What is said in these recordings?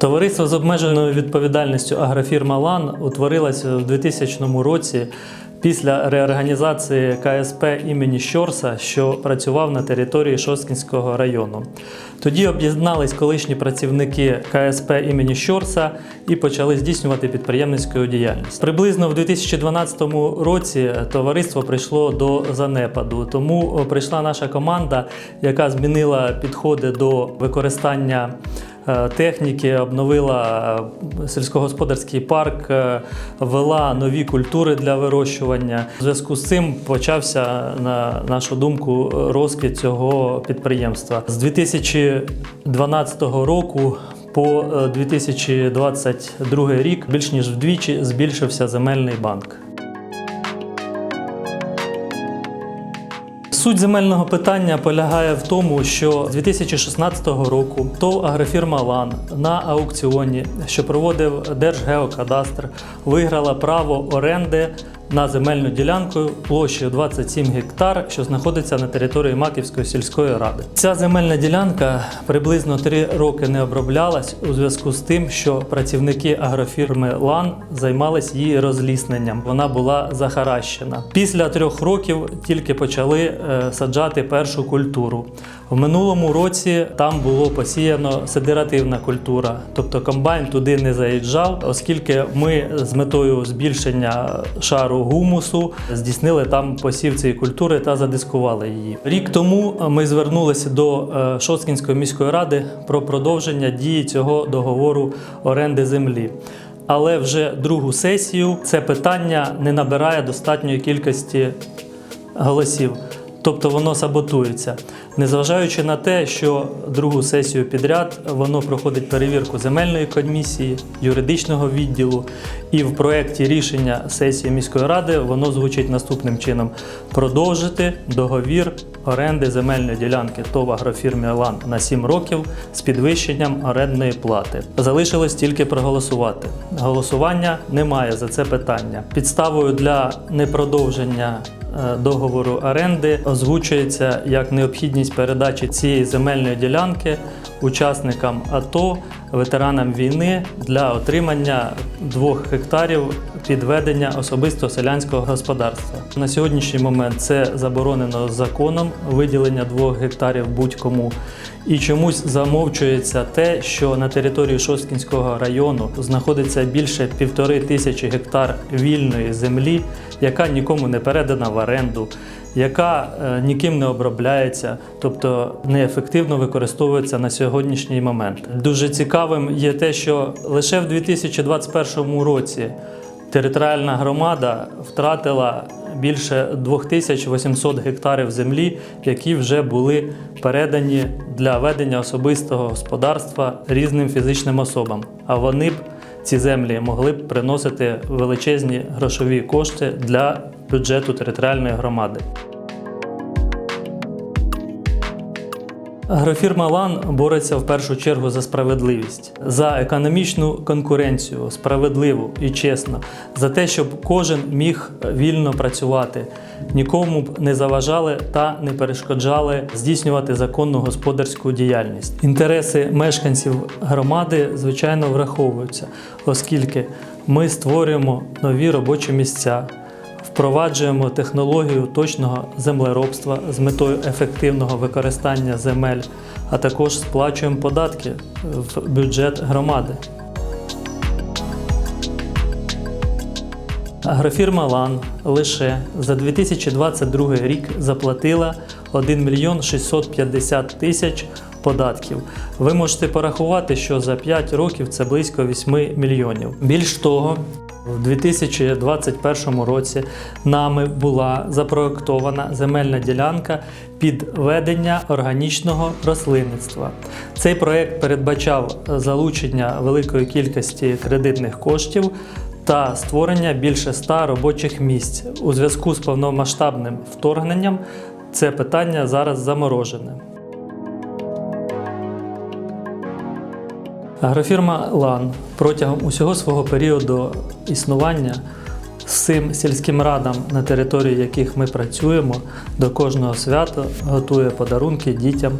Товариство з обмеженою відповідальністю агрофірма Лан утворилося в 2000 році після реорганізації КСП імені Щорса, що працював на території Шосткінського району. Тоді об'єднались колишні працівники КСП імені Щорса і почали здійснювати підприємницьку діяльність. Приблизно в 2012 році товариство прийшло до занепаду, тому прийшла наша команда, яка змінила підходи до використання техніки, обновила е, сільськогосподарський парк, е, ввела нові культури для вирощування. У зв'язку з цим почався, на нашу думку, розквіт цього підприємства. З 2012 року по е, 2022 рік більш ніж вдвічі збільшився земельний банк. Суть земельного питання полягає в тому, що з 2016 року ТОВ агрофірма Лан на аукціоні, що проводив Держгеокадастр, виграла право оренди на земельну ділянку площею 27 гектар, що знаходиться на території Маківської сільської ради. Ця земельна ділянка приблизно 3 роки не оброблялась у зв'язку з тим, що працівники агрофірми Лан займались її розлісненням. Вона була захаращена. Після трьох років тільки почали е, саджати першу культуру. В минулому році там було посіяно седеративна культура, тобто комбайн туди не заїжджав, оскільки ми з метою збільшення шару гумусу здійснили там посів цієї культури та задискували її. Рік тому ми звернулися до Шоцкінської міської ради про продовження дії цього договору оренди землі. Але вже другу сесію це питання не набирає достатньої кількості голосів. Тобто воно саботується, незважаючи на те, що другу сесію підряд воно проходить перевірку земельної комісії, юридичного відділу, і в проєкті рішення сесії міської ради воно звучить наступним чином: продовжити договір оренди земельної ділянки ТОВ агрофірмі Лан на 7 років з підвищенням орендної плати. Залишилось тільки проголосувати. Голосування немає за це питання. Підставою для непродовження договору оренди озвучується як необхідність передачі цієї земельної ділянки учасникам АТО, ветеранам війни для отримання двох гектарів підведення особисто селянського господарства. На сьогоднішній момент це заборонено законом виділення двох гектарів будь-кому. І чомусь замовчується те, що на території Шосткінського району знаходиться більше півтори тисячі гектар вільної землі, яка нікому не передана в оренду, яка е, ніким не обробляється, тобто неефективно використовується на сьогоднішній момент. Дуже цікавим є те, що лише в 2021 році територіальна громада втратила більше 2800 гектарів землі, які вже були передані для ведення особистого господарства різним фізичним особам. А вони б ці землі могли б приносити величезні грошові кошти для бюджету територіальної громади. Агрофірма Лан бореться в першу чергу за справедливість, за економічну конкуренцію, справедливу і чесну, за те, щоб кожен міг вільно працювати, нікому б не заважали та не перешкоджали здійснювати законну господарську діяльність. Інтереси мешканців громади, звичайно, враховуються, оскільки ми створюємо нові робочі місця. Впроваджуємо технологію точного землеробства з метою ефективного використання земель, а також сплачуємо податки в бюджет громади. Агрофірма Лан лише за 2022 рік заплатила 1 мільйон 650 тисяч податків. Ви можете порахувати, що за 5 років це близько 8 мільйонів. Більш того, в 2021 році нами була запроектована земельна ділянка під ведення органічного рослинництва. Цей проект передбачав залучення великої кількості кредитних коштів та створення більше 100 робочих місць. У зв'язку з повномасштабним вторгненням це питання зараз заморожене. Агрофірма Лан протягом усього свого періоду існування цим сільським радам, на території яких ми працюємо, до кожного свята готує подарунки дітям,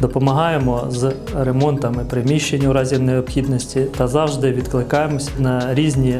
допомагаємо з ремонтами приміщень у разі необхідності та завжди відкликаємось на різні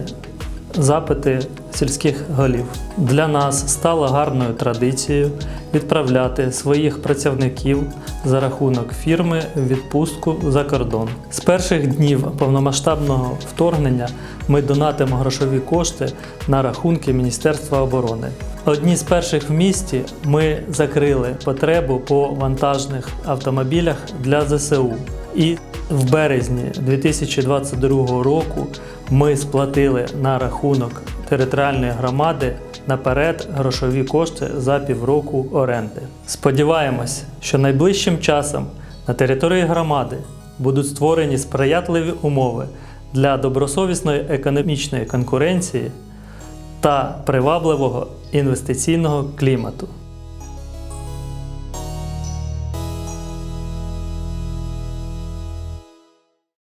запити сільських голів. Для нас стало гарною традицією відправляти своїх працівників за рахунок фірми в відпустку за кордон. З перших днів повномасштабного вторгнення ми донатимо грошові кошти на рахунки Міністерства оборони. Одні з перших в місті ми закрили потребу по вантажних автомобілях для ЗСУ. І в березні 2022 року ми сплатили на рахунок територіальної громади наперед грошові кошти за півроку оренди. Сподіваємось, що найближчим часом на території громади будуть створені сприятливі умови для добросовісної економічної конкуренції та привабливого інвестиційного клімату.